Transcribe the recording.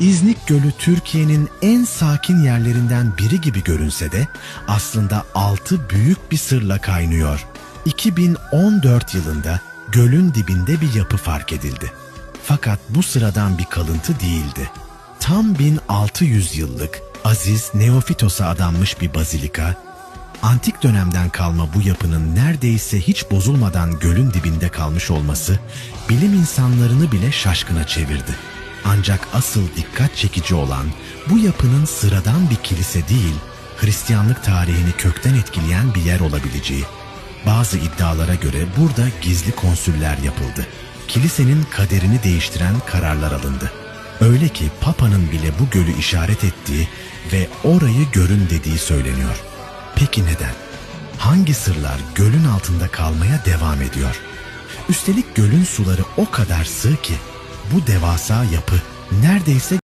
İznik Gölü Türkiye'nin en sakin yerlerinden biri gibi görünse de aslında altı büyük bir sırla kaynıyor. 2014 yılında gölün dibinde bir yapı fark edildi. Fakat bu sıradan bir kalıntı değildi. Tam 1600 yıllık Aziz Neofitos'a adanmış bir bazilika, antik dönemden kalma bu yapının neredeyse hiç bozulmadan gölün dibinde kalmış olması bilim insanlarını bile şaşkına çevirdi. Ancak asıl dikkat çekici olan bu yapının sıradan bir kilise değil, Hristiyanlık tarihini kökten etkileyen bir yer olabileceği. Bazı iddialara göre burada gizli konsüller yapıldı. Kilisenin kaderini değiştiren kararlar alındı. Öyle ki Papa'nın bile bu gölü işaret ettiği ve orayı görün dediği söyleniyor. Peki neden? Hangi sırlar gölün altında kalmaya devam ediyor? Üstelik gölün suları o kadar sığ ki bu devasa yapı neredeyse